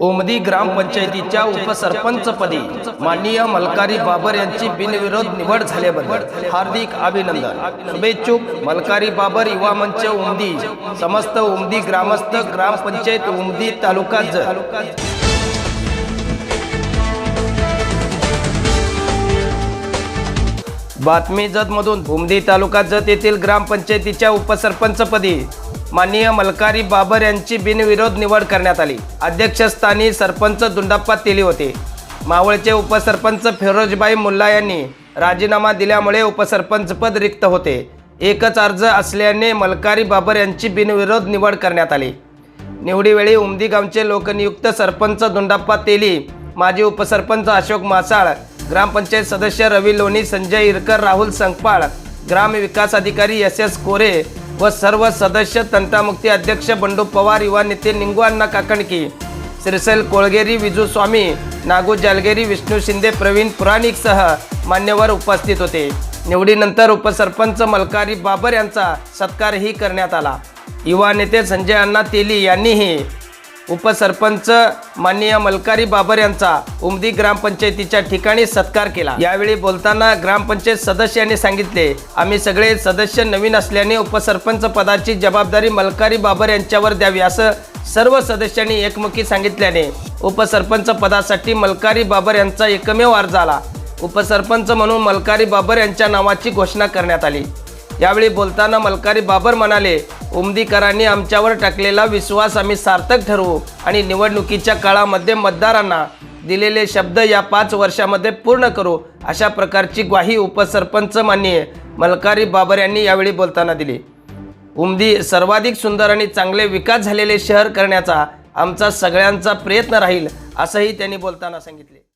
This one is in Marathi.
ओमदी ग्रामपंचायतीच्या उपसरपंचपदी माननीय मलकारी बाबर यांची बिनविरोध निवड झाल्याबद्दल हार्दिक अभिनंदन. शुभेच्छुक मलकारी बाबर युवा मंच उमदी समस्त उमदी ग्रामस्थ ग्रामपंचायत उमदी तालुका जत बातमी जतमधून भूमदी तालुका जत येथील ग्रामपंचायतीच्या उपसरपंचपदी माननीय मलकारी बाबर यांची बिनविरोध निवड करण्यात आली. अध्यक्षस्थानी सरपंच दुंडाप्पा तेली होते. मावळचे उपसरपंच फिरोजबाई मुल्ला यांनी राजीनामा दिल्यामुळे उपसरपंचपद रिक्त होते. एकच अर्ज असल्याने मलकारी बाबर यांची बिनविरोध निवड करण्यात आली. निवडीवेळी उमदी गावचे लोकनियुक्त सरपंच दुंडाप्पा तेली माजी उपसरपंच अशोक मासाळ ग्रामपंचायत सदस्य रवी लोणी संजय इरकर राहुल संकपाळ ग्राम विकास अधिकारी एस एस कोरे व सर्व सदस्य तंटामुक्ती अध्यक्ष बंडू पवार युवा नेते निंगू अण्णा काकणकी श्रीसैल कोळगेरी विजू स्वामी नागू जालगेरी विष्णू शिंदे प्रवीण पुराणिकसह मान्यवर उपस्थित होते. निवडीनंतर उपसरपंच मलकारी बाबर यांचा सत्कारही करण्यात आला. युवा नेते संजय अण्णा तेली यांनीही उपसरपंच माननीय मलकारी बाबर यांचा उमदी ग्रामपंचायतीच्या ठिकाणी सत्कार केला. यावेळी बोलताना ग्रामपंचायत सदस्यांनी सांगितले आम्ही सगळे सदस्य नवीन असल्याने उपसरपंच पदाची जबाबदारी मलकारी बाबर यांच्यावर द्यावी असं सर्व सदस्यांनी एकमुखी सांगितल्याने उपसरपंच पदासाठी मलकारी बाबर यांचा एकमेव अर्ज आला. उपसरपंच म्हणून मलकारी बाबर यांच्या नावाची घोषणा करण्यात आली. यावेळी बोलताना मलकारी बाबर म्हणाले उमदीकरांनी आमच्यावर टाकलेला विश्वास आम्ही सार्थक ठरवू आणि निवडणुकीच्या काळामध्ये मतदारांना दिलेले शब्द या पाच वर्षामध्ये पूर्ण करू अशा प्रकारची ग्वाही उपसरपंच माननीय मलकारी बाबर यांनी यावेळी बोलताना दिली. उमदी सर्वाधिक सुंदर आणि चांगले विकास झालेले शहर करण्याचा आमचा सगळ्यांचा प्रयत्न राहील असंही त्यांनी बोलताना सांगितले.